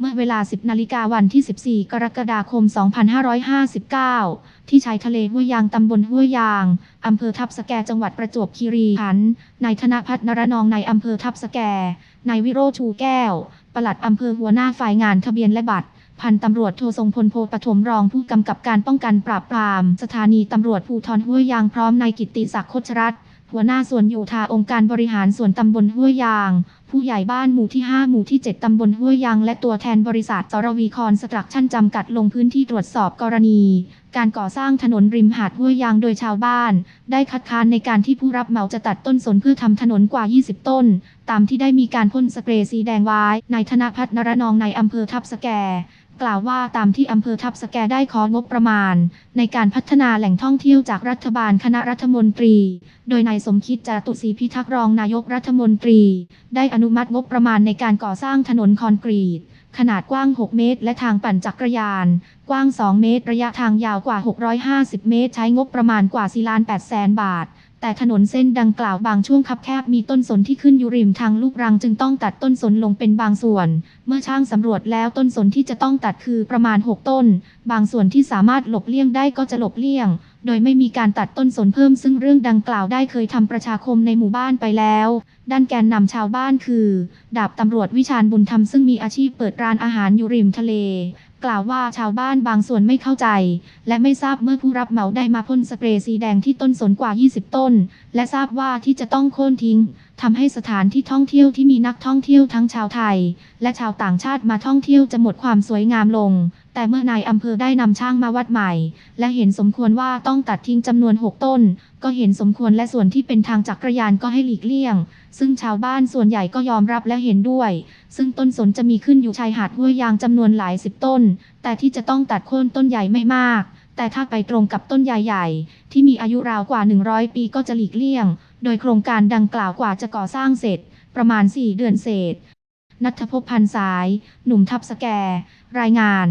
เมื่อเวลา 10 นาฬิกาวันที่ 14 กรกฎาคม 2559 ที่ชายทะเลห้วยยางตำบลห้วยยาง อำเภอทับสแกจังหวัดประจวบคีรีขันธ์ นายธนพัฒนรนองในอำเภอทับสแก นายวิโรชูแก้ว ปลัดอำเภอหัวหน้าฝ่ายงานทะเบียนและบัตร พันตำรวจโททรงพลโพปฐมรองผู้กำกับการป้องกันปราบปราม สถานีตำรวจภูธรห้วยยางพร้อมนายกิตติศักดิ์โคชรัตน์ หัวหน้าส่วนโยธาองค์การบริหารส่วนตำบลห้วยยาง ผู้ใหญ่บ้านหมู่ที่ 5 หมู่ที่ 7 ตำบลห้วยยาง และตัวแทนบริษัทจรวีคอนสตรักชั่นจำกัดลงพื้นที่ตรวจสอบกรณี การก่อสร้างถนนริมหาดห้วยยางโดยชาวบ้าน ได้คัดค้านในการที่ผู้รับเหมาจะตัดต้นสนเพื่อทำถนนกว่า 20 ต้น ตามที่ได้มีการพ่นสเปรย์สีแดงไว้นายธนพัฒน์นรนองในอำเภอทับสแก กล่าวว่าตามที่อำเภอทับสแกได้ของบประมาณ ในการพัฒนาแหล่งท่องเที่ยวจากรัฐบาลคณะรัฐมนตรี โดยนายสมคิดจตุศรีพิทักษ์รองนายกรัฐมนตรี ได้อนุมัติงบประมาณในการก่อสร้างถนนคอนกรีต ขนาดกว้าง 6 เมตร และทางปั่นจักรยาน กว้าง 2 เมตร ระยะทางยาวกว่า 650 เมตร ใช้งบประมาณกว่า4ล้าน8แสนบาท แต่ถนนเส้นดังกล่าวบางช่วงคับแคบมีต้นสนที่ขึ้นอยู่ริมทางลูกรังจึงต้องตัดต้นสนลงเป็นบางส่วน เมื่อช่างสำรวจแล้วต้นสนที่จะต้องตัดคือประมาณ 6 ต้น บางส่วนที่สามารถหลบเลี่ยงได้ก็จะหลบเลี่ยง โดยไม่มีการตัดต้นสนเพิ่มซึ่งเรื่องดังกล่าวได้เคยทำประชาคมในหมู่บ้านไปแล้ว ด้านแกนนำชาวบ้านคือ ดาบตำรวจวิชาญบุญธรรมซึ่งมีอาชีพเปิดร้านอาหารอยู่ริมทะเล กล่าวว่าชาวบ้านบางส่วนไม่เข้าใจ และไม่ทราบเมื่อผู้รับเหมาได้มาพ่นสเปรย์สีแดงที่ต้นสนกว่า 20 ต้น และทราบว่าที่จะต้องโค่นทิ้งทำให้สถานที่ท่องเที่ยวที่มีนักท่องเที่ยวทั้งชาวไทย และชาวต่างชาติมาท่องเที่ยวจะหมดความสวยงามลง แต่เมื่อนายอำเภอได้นำช่างมาวัดใหม่ และเห็นสมควรว่าต้องตัดทิ้งจำนวน 6 ต้น ก็เห็นสมควรและส่วนที่เป็นทางจักรยานก็ให้หลีกเลี่ยง ซึ่งชาวบ้านส่วนใหญ่ก็ยอมรับและเห็นด้วย ซึ่งต้นสนจะมีขึ้นอยู่ชายหาดห้วยยางจำนวนหลายสิบต้น แต่ที่จะต้องตัดโค่นต้นใหญ่ไม่มาก แต่ถ้าไปตรงกับต้นใหญ่ๆ ที่มีอายุราวกว่า 100 ปีก็จะหลีกเลี่ยง โดยโครงการดังกล่าวกว่าจะก่อสร้างเสร็จ ประมาณ 4 เดือนเศษ นัทพบพันสาย หนุ่มทับสแก รายงาน